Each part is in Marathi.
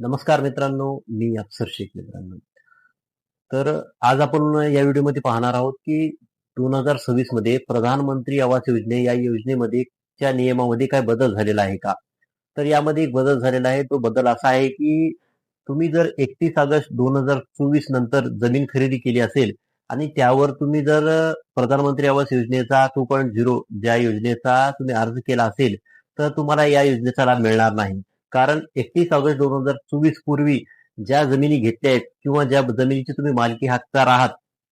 नमस्कार मित्रांनो मी अक्षर शेख मित्रांनो. तर आज आपण या व्हिडिओमध्ये पाहणार आहोत की दोन हजार सव्वीसमध्ये प्रधानमंत्री आवास योजने या योजनेमध्ये च्या नियमामध्ये काय बदल झालेला आहे का? तर यामध्ये एक बदल झालेला आहे. तो बदल असा आहे की तुम्ही जर एकतीस ऑगस्ट दोन हजार चोवीस नंतर जमीन खरेदी केली असेल आणि त्यावर तुम्ही जर प्रधानमंत्री आवास योजनेचा टू पॉईंट झिरो ज्या योजनेचा तुम्ही अर्ज केला असेल तर तुम्हाला या योजनेचा लाभ मिळणार नाही. कारण एकतीस ऑगस्ट दोन हजार चोवीस पूर्वी ज्या जमिनी घेतल्या आहेत किंवा ज्या जमिनीची तुम्ही मालकी हक्कदार आहात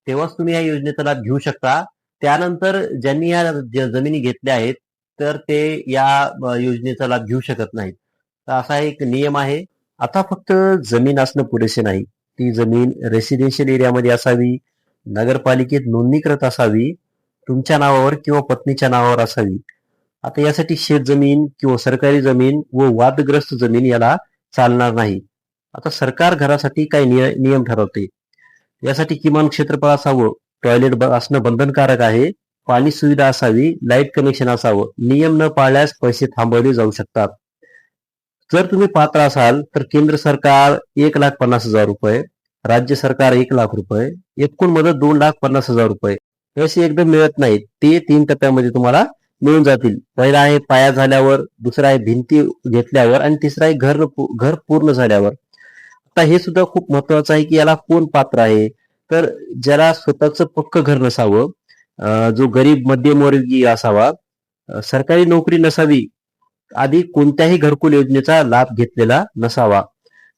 तेव्हाच तुम्ही या योजनेचा लाभ घेऊ शकता. त्यानंतर ज्यांनी या जमिनी घेतल्या आहेत तर ते या योजनेचा लाभ घेऊ शकत नाहीत. तर असा एक नियम आहे. आता फक्त जमीन असणं पुरेसे नाही. ती जमीन रेसिडेन्शियल एरियामध्ये असावी नगरपालिकेत नोंदणीकृत असावी तुमच्या नावावर किंवा पत्नीच्या नावावर असावी. आता यासाठी शेत जमीन किंवा सरकारी जमीन व वादग्रस्त जमीन याला चालणार नाही. आता सरकार घरासाठी काही निय- नियम ठरवते. यासाठी किमान क्षेत्रफळ असावं टॉयलेट असणं बंधनकारक आहे पाणी सुविधा असावी लाइट कनेक्शन असावं नियम न पाळल्यास पैसे थांबवले जाऊ शकतात. जर तुम्ही पात्र असाल तर केंद्र सरकार एक लाख पन्नास हजार रुपये राज्य सरकार एक लाख रुपये एकूण मदत दोन लाख पन्नास हजार रुपये. पैसे असे एकदम मिळत नाहीत. ते तीन टप्प्यामध्ये तुम्हाला मिळून जातील. पहिला आहे पाया झाल्यावर दुसरा आहे भिंती घेतल्यावर आणि तिसरा आहे घर घर पूर्ण झाल्यावर. आता हे सुद्धा खूप महत्वाचं आहे की याला कोण पात्र आहे? तर ज्याला स्वतःच पक्क घर नसावं जो गरीब मध्यमवर्गीय असावा सरकारी नोकरी नसावी आधी कोणत्याही घरकुल योजनेचा लाभ घेतलेला नसावा.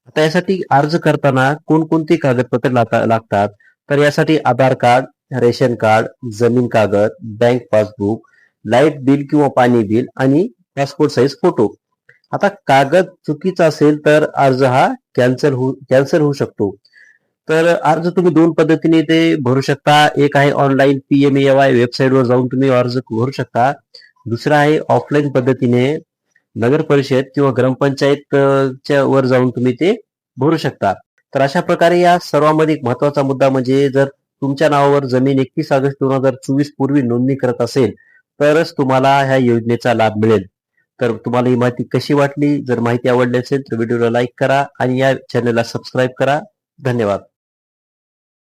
आता यासाठी अर्ज करताना कोणकोणती कागदपत्र लागतात? तर यासाठी आधार कार्ड रेशन कार्ड जमीन कागद बँक पासबुक लाइट बिल किंवा पाणी बिल आणि पासपोर्ट साईज फोटो आता कागद चुकीचा असेल तर अर्ज हा कॅन्सल होऊ कॅन्सल होऊ शकतो. तर अर्ज तुम्ही दोन पद्धतीने ते भरू शकता. एक आहे ऑनलाईन पीएमएवाय वाय वेबसाईटवर जाऊन तुम्ही अर्ज भरू शकता. दुसरा आहे ऑफलाईन पद्धतीने नगर परिषद किंवा ग्रामपंचायतच्या वर जाऊन तुम्ही ते भरू शकता. तर अशा प्रकारे या सर्वांमध्ये एक महत्त्वाचा मुद्दा म्हणजे जर तुमच्या नावावर जमीन एकतीस ऑगस्ट दोन हजार चोवीस पूर्वी नोंदणी करत असेल तरच तुम्हाला ह्या योजनेचा लाभ मिळेल. तर तुम्हाला ही माहिती कशी वाटली? जर माहिती आवडली असेल तर व्हिडिओला लाईक करा आणि या चॅनलला सबस्क्राईब करा. धन्यवाद.